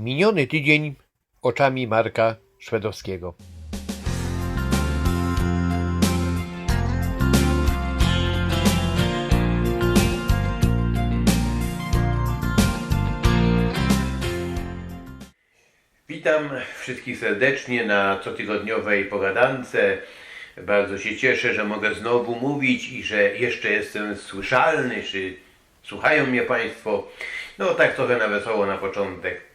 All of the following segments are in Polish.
Miniony tydzień oczami Marka Szwedowskiego. Witam wszystkich serdecznie na cotygodniowej pogadance. Bardzo się cieszę, że mogę znowu mówić i że jeszcze jestem słyszalny, czy słuchają mnie Państwo. No tak trochę na wesoło na początek.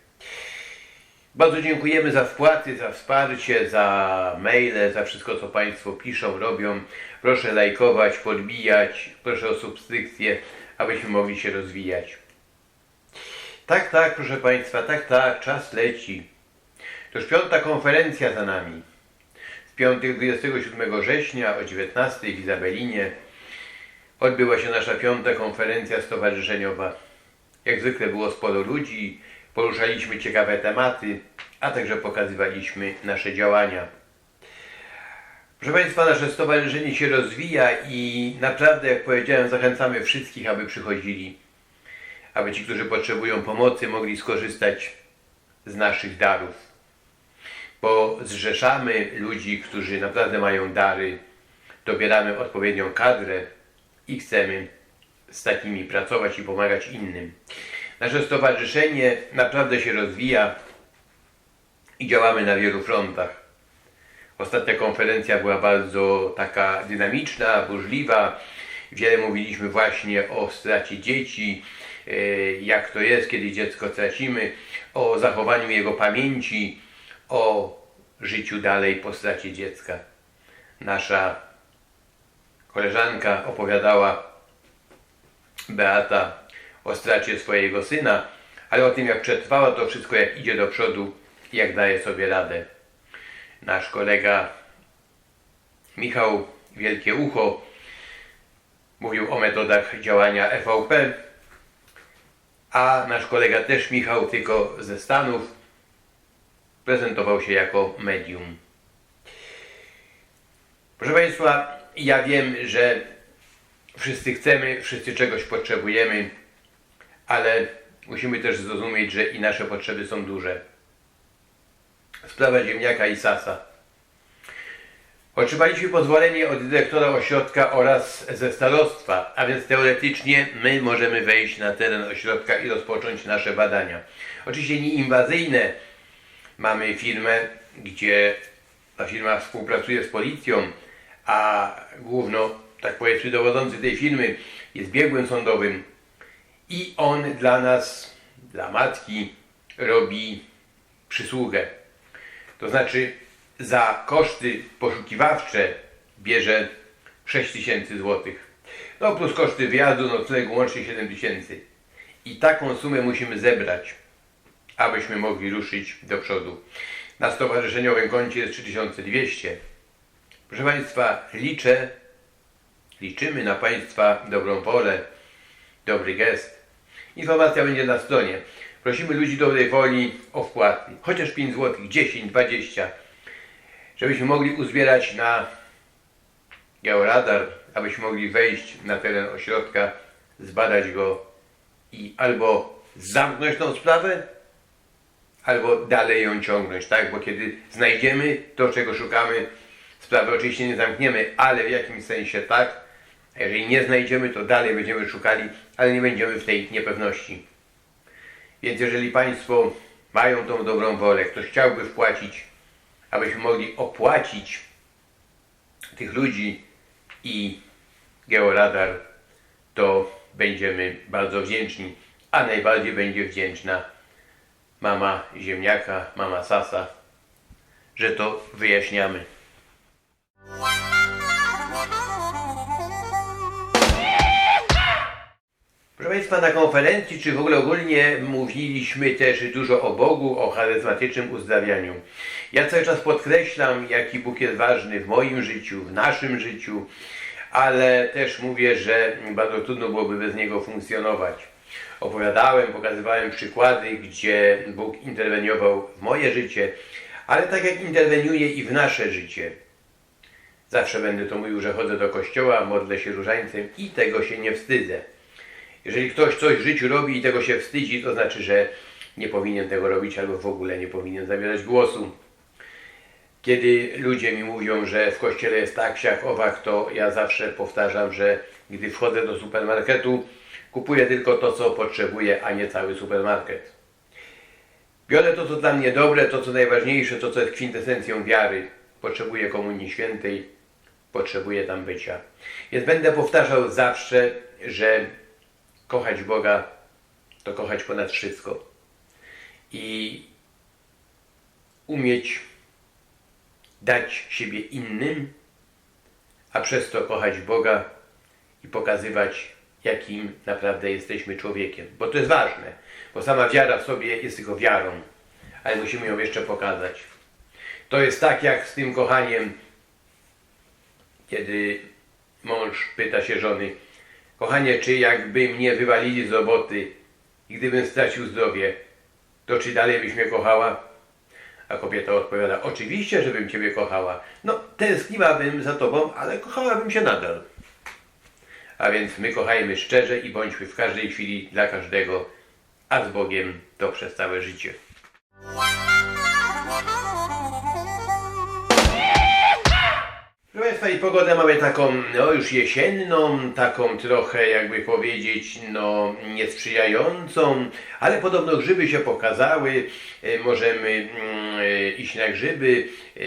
Bardzo dziękujemy za wpłaty, za wsparcie, za maile, za wszystko co Państwo piszą, robią. Proszę lajkować, podbijać, proszę o subskrypcję, abyśmy mogli się rozwijać. Tak, tak, proszę Państwa, tak, tak, czas leci. To już piąta konferencja za nami. W piątek 27 września o 19 w Izabelinie odbyła się nasza piąta konferencja stowarzyszeniowa. Jak zwykle było sporo ludzi, poruszaliśmy ciekawe tematy, a także pokazywaliśmy nasze działania. Proszę Państwa, nasze stowarzyszenie się rozwija i naprawdę, jak powiedziałem, zachęcamy wszystkich, aby przychodzili, aby ci, którzy potrzebują pomocy, mogli skorzystać z naszych darów bo zrzeszamy ludzi, którzy naprawdę mają dary, dobieramy odpowiednią kadrę i chcemy z takimi pracować i pomagać innym. Nasze stowarzyszenie naprawdę się rozwija i działamy na wielu frontach. Ostatnia konferencja była bardzo taka dynamiczna, burzliwa. Wiele mówiliśmy właśnie o stracie dzieci, e, jak to jest, kiedy dziecko tracimy, o zachowaniu jego pamięci, o życiu dalej po stracie dziecka. Nasza koleżanka opowiadała, Beata, o stracie swojego syna, ale o tym, jak przetrwała to wszystko, jak idzie do przodu jak daje sobie radę. Nasz kolega Michał Wielkie Ucho mówił o metodach działania EVP, a nasz kolega też Michał, tylko ze Stanów, prezentował się jako medium. Proszę Państwa, ja wiem, że wszyscy chcemy, wszyscy czegoś potrzebujemy, ale musimy też zrozumieć, że i nasze potrzeby są duże. Sprawa ziemniaka i sasa. Otrzymaliśmy pozwolenie od dyrektora ośrodka oraz ze starostwa, a więc teoretycznie my możemy wejść na teren ośrodka i rozpocząć nasze badania. Oczywiście nie inwazyjne, mamy firmę, gdzie ta firma współpracuje z policją, a główno, tak powiedzmy, dowodzący tej firmy jest biegłym sądowym i on dla nas, dla matki, robi przysługę. To znaczy za koszty poszukiwawcze bierze 6 tysięcy złotych. No plus koszty wyjazdu, noclegu łącznie 7 tysięcy. I taką sumę musimy zebrać abyśmy mogli ruszyć do przodu. Na stowarzyszeniowym koncie jest 3200. Proszę Państwa, liczę, liczymy na Państwa dobrą wolę, dobry gest. Informacja będzie na stronie. Prosimy ludzi dobrej woli o wpłaty, chociaż 5 zł, 10, 20, żebyśmy mogli uzbierać na georadar, abyśmy mogli wejść na teren ośrodka, zbadać go i albo zamknąć tą sprawę, albo dalej ją ciągnąć, tak? Bo kiedy znajdziemy to, czego szukamy, sprawę oczywiście nie zamkniemy, ale w jakimś sensie tak. A jeżeli nie znajdziemy, to dalej będziemy szukali, ale nie będziemy w tej niepewności. Więc jeżeli Państwo mają tą dobrą wolę, ktoś chciałby wpłacić, abyśmy mogli opłacić tych ludzi i georadar, to będziemy bardzo wdzięczni, a najbardziej będzie wdzięczna mama ziemniaka, mama sasa, że to wyjaśniamy. Proszę Państwa, na konferencji, czy w ogóle ogólnie mówiliśmy też dużo o Bogu, o charyzmatycznym uzdrawianiu. Ja cały czas podkreślam, jaki Bóg jest ważny w moim życiu, w naszym życiu, ale też mówię, że bardzo trudno byłoby bez Niego funkcjonować opowiadałem, pokazywałem przykłady, gdzie Bóg interweniował w moje życie, ale tak jak interweniuje i w nasze życie. Zawsze będę to mówił, że chodzę do kościoła, modlę się różańcem i tego się nie wstydzę. Jeżeli ktoś coś w życiu robi i tego się wstydzi, to znaczy, że nie powinien tego robić albo w ogóle nie powinien zabierać głosu. Kiedy ludzie mi mówią, że w kościele jest tak, siak, owak, to ja zawsze powtarzam, że gdy wchodzę do supermarketu, kupuję tylko to, co potrzebuję, a nie cały supermarket. Biorę to, co dla mnie dobre, to, co najważniejsze, to, co jest kwintesencją wiary. Potrzebuję Komunii Świętej, potrzebuję tam bycia. Więc będę powtarzał zawsze, że kochać Boga to kochać ponad wszystko. I umieć dać siebie innym, a przez to kochać Boga i pokazywać, jakim naprawdę jesteśmy człowiekiem. Bo to jest ważne, bo sama wiara w sobie jest tylko wiarą, ale musimy ją jeszcze pokazać. To jest tak jak z tym kochaniem, kiedy mąż pyta się żony, kochanie, czy jakby mnie wywalili z roboty i gdybym stracił zdrowie, to czy dalej byś mnie kochała? A kobieta odpowiada, oczywiście, żebym Ciebie kochała. No, tęskniłabym za Tobą, ale kochałabym się nadal. A więc my kochajmy szczerze i bądźmy w każdej chwili dla każdego, a z Bogiem to przez całe życie. Proszę Państwa, i pogodę mamy taką, no już jesienną, taką trochę, jakby powiedzieć, no niesprzyjającą, ale podobno grzyby się pokazały, e, możemy mm, e, iść na grzyby, e,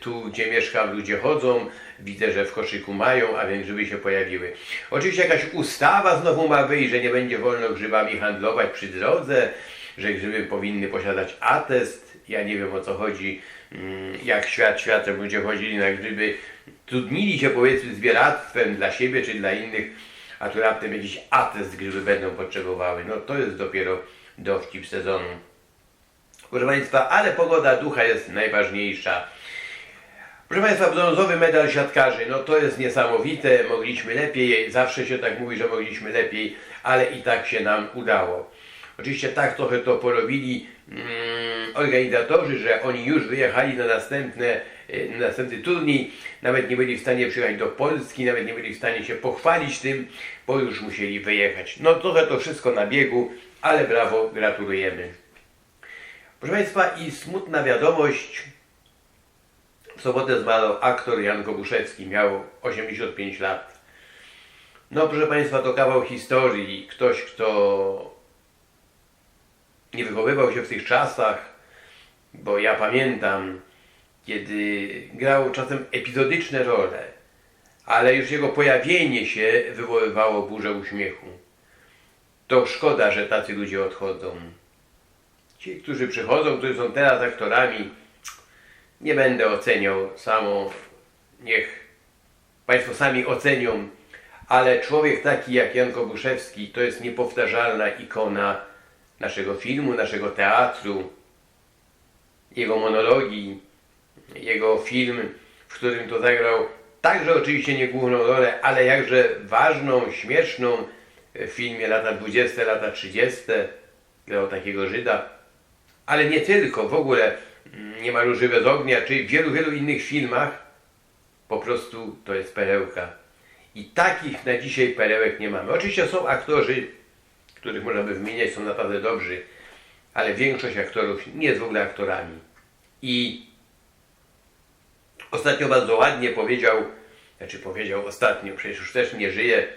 tu gdzie mieszkam ludzie chodzą, widzę, że w koszyku mają, a więc grzyby się pojawiły. Oczywiście jakaś ustawa znowu ma wyjść, że nie będzie wolno grzybami handlować przy drodze, że grzyby powinny posiadać atest, ja nie wiem o co chodzi, mm, jak świat światem ludzie chodzili na grzyby, trudnili się powiedzmy zbieractwem dla siebie czy dla innych, a tu raptem jakiś atest grzyby będą potrzebowały. No to jest dopiero dowcip sezonu. Proszę Państwa, ale pogoda ducha jest najważniejsza. Proszę Państwa, brązowy medal siatkarzy, no to jest niesamowite, mogliśmy lepiej, zawsze się tak mówi, że mogliśmy lepiej, ale i tak się nam udało. Oczywiście tak trochę to porobili organizatorzy, że oni już wyjechali na, następne, y, na następny turniej, nawet nie byli w stanie przyjechać do Polski, nawet nie byli w stanie się pochwalić tym, bo już musieli wyjechać. No trochę to wszystko na biegu, ale brawo, gratulujemy. Proszę Państwa, i smutna wiadomość, w sobotę zmarł aktor Jan Kobuszewski, miał 85 lat. No proszę Państwa, to kawał historii. Ktoś, kto nie wychowywał się w tych czasach, bo ja pamiętam, kiedy grał czasem epizodyczne role, ale już jego pojawienie się wywoływało burzę uśmiechu. To szkoda, że tacy ludzie odchodzą. Ci, którzy przychodzą, którzy są teraz aktorami, nie będę oceniał samo, niech Państwo sami ocenią, ale człowiek taki jak Jan Kobuszewski to jest niepowtarzalna ikona naszego filmu, naszego teatru, jego monologii, jego film, w którym to zagrał także oczywiście nie główną rolę, ale jakże ważną, śmieszną w filmie lata 20, lata 30, grał takiego Żyda, ale nie tylko, w ogóle mm, nie ma róży bez ognia, czy w wielu, wielu innych filmach, po prostu to jest perełka. I takich na dzisiaj perełek nie mamy. Oczywiście są aktorzy, których można by wymieniać, są naprawdę dobrzy, ale większość aktorów nie jest w ogóle aktorami. I ostatnio bardzo ładnie powiedział, znaczy powiedział ostatnio, przecież już też nie żyje,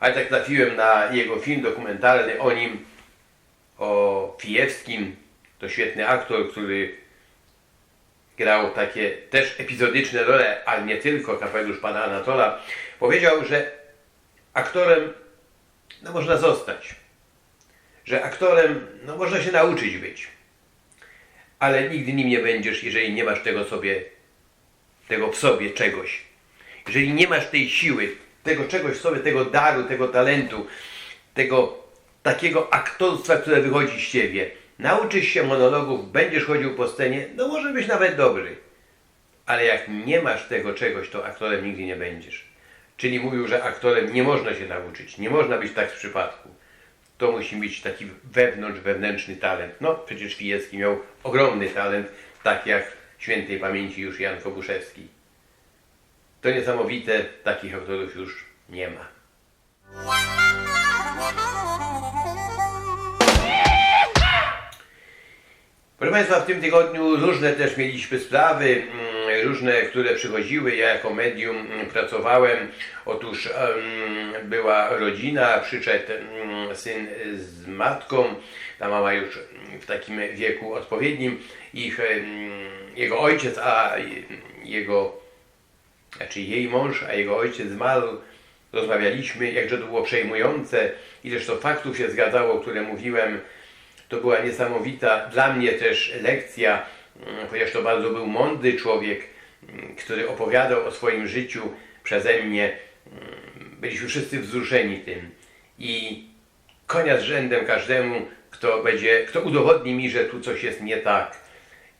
ale tak trafiłem na jego film dokumentalny o nim, o Fijewskim. To świetny aktor, który grał takie też epizodyczne role, ale nie tylko, kapelusz pana Anatola. Powiedział, że aktorem no, można zostać że aktorem no, można się nauczyć być, ale nigdy nim nie będziesz, jeżeli nie masz tego sobie, tego w sobie czegoś. Jeżeli nie masz tej siły, tego czegoś w sobie, tego daru, tego talentu, tego takiego aktorstwa, które wychodzi z ciebie. Nauczysz się monologów, będziesz chodził po scenie, no może być nawet dobry. Ale jak nie masz tego czegoś, to aktorem nigdy nie będziesz. Czyli mówił, że aktorem nie można się nauczyć, nie można być tak w przypadku to musi mieć taki wewnątrz, wewnętrzny talent. No, przecież Fijecki miał ogromny talent, tak jak świętej pamięci już Jan Kobuszewski. To niesamowite, takich aktorów już nie ma. Proszę Państwa, w tym tygodniu różne też mieliśmy sprawy, mm, różne, które przychodziły. Ja jako medium mm, pracowałem. Otóż była rodzina, przyszedł mm, syn z matką, ta mama już w takim wieku odpowiednim. Ich, jego ojciec, a jego, znaczy jej mąż, a jego ojciec zmarł. Rozmawialiśmy, jakże to było przejmujące, ileż to faktów się zgadzało, które mówiłem. To była niesamowita dla mnie też lekcja, mm, chociaż to bardzo był mądry człowiek, który opowiadał o swoim życiu przeze mnie. Byliśmy wszyscy wzruszeni tym. I konia z rzędem każdemu, kto będzie, kto udowodni mi, że tu coś jest nie tak.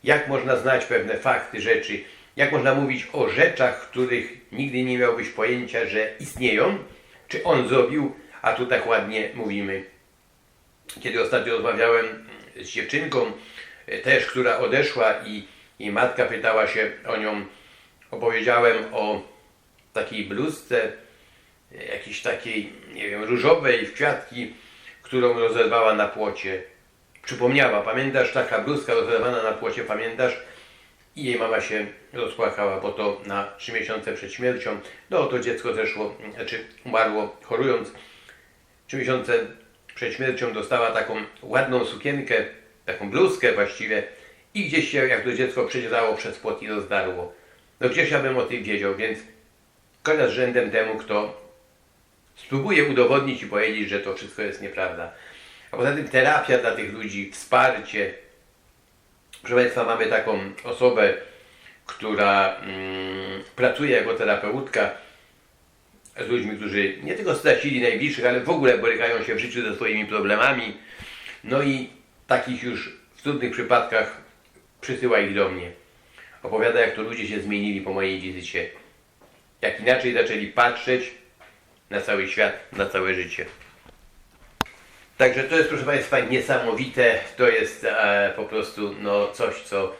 Jak można znać pewne fakty, rzeczy, jak można mówić o rzeczach, których nigdy nie miałbyś pojęcia, że istnieją, czy on zrobił, a tu tak ładnie mówimy. Kiedy ostatnio rozmawiałem z dziewczynką, e, też która odeszła i jej matka pytała się o nią, opowiedziałem o takiej bluzce, jakiejś takiej, nie wiem, różowej w kwiatki, którą rozerwała na płocie. Przypomniała, pamiętasz, taka bluzka rozerwana na płocie, pamiętasz? I jej mama się rozpłakała, bo to na trzy miesiące przed śmiercią, no to dziecko zeszło, znaczy umarło chorując. Trzy miesiące przed śmiercią dostała taką ładną sukienkę, taką bluzkę właściwie i gdzieś się, jak to dziecko przedzierało przez płot i rozdarło. No gdzieś ja bym o tym wiedział, więc konia z rzędem temu, kto spróbuje udowodnić i powiedzieć, że to wszystko jest nieprawda. A poza tym terapia dla tych ludzi, wsparcie. Proszę Państwa, mamy taką osobę, która mm, pracuje jako terapeutka z ludźmi, którzy nie tylko stracili najbliższych, ale w ogóle borykają się w życiu ze swoimi problemami. No i takich już w trudnych przypadkach przysyła ich do mnie. Opowiada, jak to ludzie się zmienili po mojej wizycie. Jak inaczej zaczęli patrzeć na cały świat, na całe życie. Także to jest, proszę Państwa, niesamowite. To jest e, po prostu no, coś, co,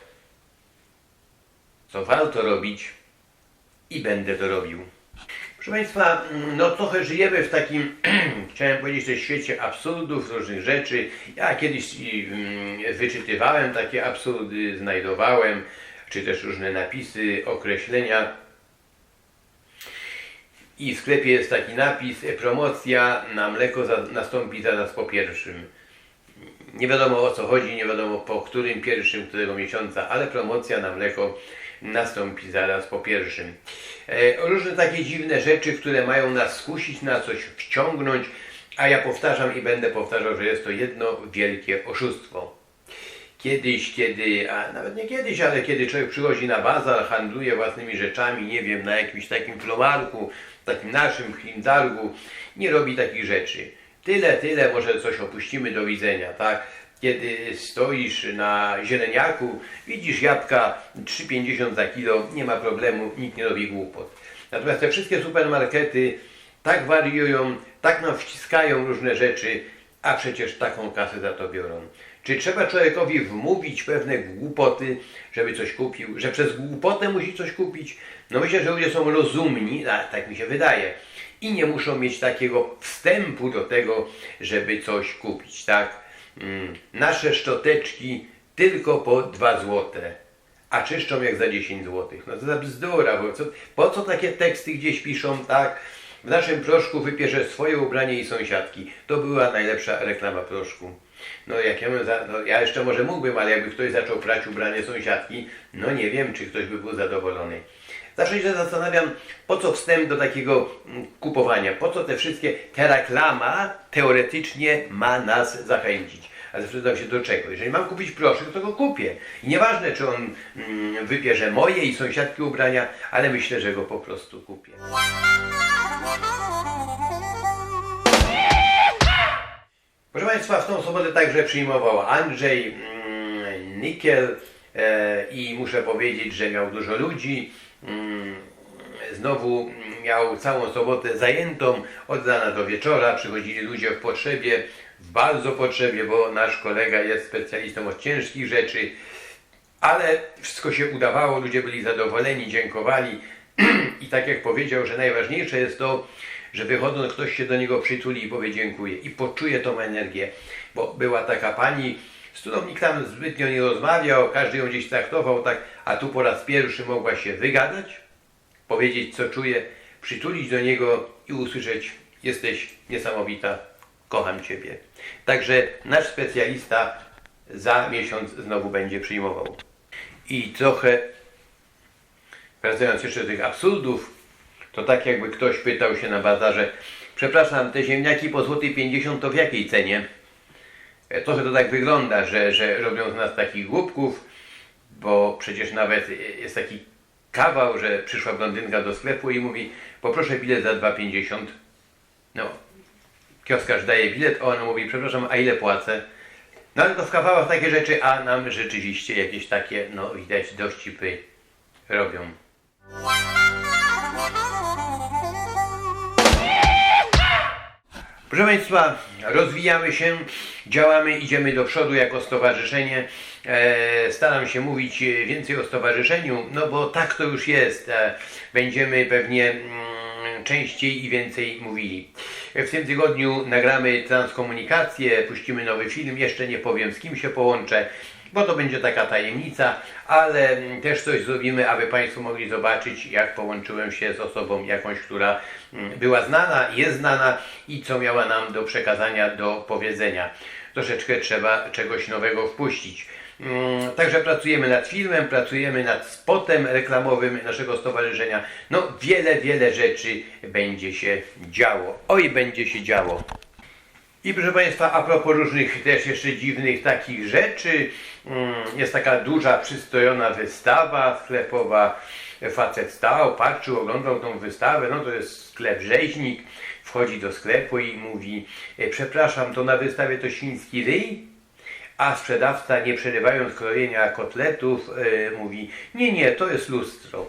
co warto robić i będę to robił. Proszę Państwa, no trochę żyjemy w takim, chciałem powiedzieć, też świecie absurdów, różnych rzeczy. Ja kiedyś mm, wyczytywałem takie absurdy, znajdowałem, czy też różne napisy, określenia. I w sklepie jest taki napis, e, promocja na mleko za, nastąpi zaraz po pierwszym. Nie wiadomo o co chodzi, nie wiadomo po którym pierwszym, którego miesiąca, ale promocja na mleko nastąpi zaraz po pierwszym. E, różne takie dziwne rzeczy, które mają nas skusić, na coś wciągnąć, a ja powtarzam i będę powtarzał, że jest to jedno wielkie oszustwo. Kiedyś, kiedy, a nawet nie kiedyś, ale kiedy człowiek przychodzi na bazar, handluje własnymi rzeczami, nie wiem, na jakimś takim flomarku, takim naszym Himdargu, nie robi takich rzeczy. Tyle, tyle, może coś opuścimy do widzenia, tak? Kiedy stoisz na zieleniaku, widzisz jabłka 3,50 za kilo, nie ma problemu, nikt nie robi głupot. Natomiast te wszystkie supermarkety tak wariują, tak nam wciskają różne rzeczy, a przecież taką kasę za to biorą. Czy trzeba człowiekowi wmówić pewne głupoty, żeby coś kupił, że przez głupotę musi coś kupić? No myślę, że ludzie są rozumni, a tak mi się wydaje, i nie muszą mieć takiego wstępu do tego, żeby coś kupić, tak? Mm, nasze szczoteczki tylko po 2 złote, a czyszczą jak za 10 złotych. No to za bzdura, bo co, po co takie teksty gdzieś piszą, tak? W naszym proszku wypierze swoje ubranie i sąsiadki. To była najlepsza reklama proszku. No jak ja za, no ja jeszcze może mógłbym, ale jakby ktoś zaczął prać ubranie sąsiadki, no nie wiem, czy ktoś by był zadowolony. Zawsze się zastanawiam, po co wstęp do takiego mm, kupowania, po co te wszystkie, ta reklama teoretycznie ma nas zachęcić. Ale zapytam się do czego. Jeżeli mam kupić proszek, to go kupię. I nieważne, czy on mm, wypierze moje i sąsiadki ubrania, ale myślę, że go po prostu kupię. Proszę Państwa, w tą sobotę także przyjmował Andrzej mm, Nikiel e, i muszę powiedzieć, że miał dużo ludzi. Mm, znowu miał całą sobotę zajętą od rana do wieczora. Przychodzili ludzie w potrzebie, w bardzo potrzebie, bo nasz kolega jest specjalistą od ciężkich rzeczy. Ale wszystko się udawało, ludzie byli zadowoleni, dziękowali. I tak jak powiedział, że najważniejsze jest to, że wychodząc ktoś się do niego przytuli i powie dziękuję i poczuje tą energię. Bo była taka pani, nikt tam zbytnio nie rozmawiał, każdy ją gdzieś traktował tak, a tu po raz pierwszy mogła się wygadać, powiedzieć co czuje, przytulić do niego i usłyszeć jesteś niesamowita, kocham Ciebie. Także nasz specjalista za miesiąc znowu będzie przyjmował. I trochę wracając jeszcze do tych absurdów, to tak jakby ktoś pytał się na bazarze, przepraszam, te ziemniaki po złotej 50 to w jakiej cenie? E, Trochę to tak wygląda, że, że robią z nas takich głupków, bo przecież nawet jest taki kawał, że przyszła blondynka do sklepu i mówi, poproszę bilet za 2,50. No, kioskarz daje bilet, ona mówi, przepraszam, a ile płacę? No ale to w kawałach takie rzeczy, a nam rzeczywiście jakieś takie, no widać, dowcipy robią. Proszę Państwa, rozwijamy się, działamy, idziemy do przodu jako stowarzyszenie. E, staram się mówić więcej o stowarzyszeniu, no bo tak to już jest. E, będziemy pewnie mm, częściej i więcej mówili. W tym tygodniu nagramy transkomunikację, puścimy nowy film, jeszcze nie powiem z kim się połączę, bo to będzie taka tajemnica, ale mm, też coś zrobimy, aby Państwo mogli zobaczyć, jak połączyłem się z osobą jakąś, która mm, była znana, jest znana i co miała nam do przekazania, do powiedzenia. Troszeczkę trzeba czegoś nowego wpuścić. Mm, Także pracujemy nad filmem, pracujemy nad spotem reklamowym naszego stowarzyszenia. No, wiele, wiele rzeczy będzie się działo. Oj, będzie się działo. I proszę Państwa, a propos różnych też jeszcze dziwnych takich rzeczy, jest taka duża, przystojona wystawa sklepowa. Facet stał, patrzył, oglądał tą wystawę, no to jest sklep rzeźnik, wchodzi do sklepu i mówi, "E, przepraszam, to na wystawie to świński ryj? A sprzedawca, nie przerywając krojenia kotletów, e, mówi, nie, nie, to jest lustro.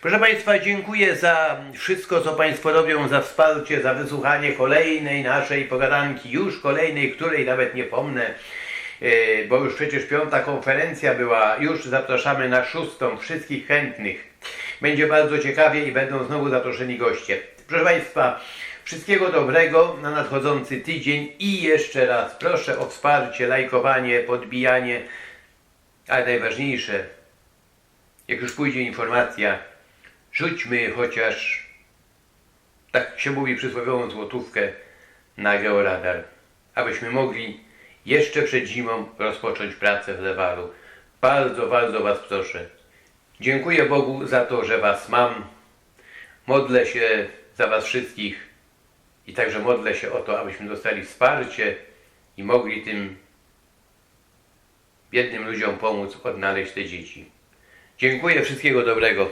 Proszę Państwa, dziękuję za wszystko, co Państwo robią, za wsparcie, za wysłuchanie kolejnej naszej pogadanki, już kolejnej, której nawet nie pomnę, bo już przecież piąta konferencja była, już zapraszamy na szóstą wszystkich chętnych. Będzie bardzo ciekawie i będą znowu zaproszeni goście. Proszę Państwa, wszystkiego dobrego na nadchodzący tydzień i jeszcze raz proszę o wsparcie, lajkowanie, podbijanie, ale najważniejsze, jak już pójdzie informacja, rzućmy chociaż, tak się mówi, przysłowiową złotówkę na georadar, abyśmy mogli jeszcze przed zimą rozpocząć pracę w Lewalu. Bardzo, bardzo Was proszę. Dziękuję Bogu za to, że Was mam. Modlę się za Was wszystkich i także modlę się o to, abyśmy dostali wsparcie i mogli tym biednym ludziom pomóc odnaleźć te dzieci. Dziękuję, wszystkiego dobrego.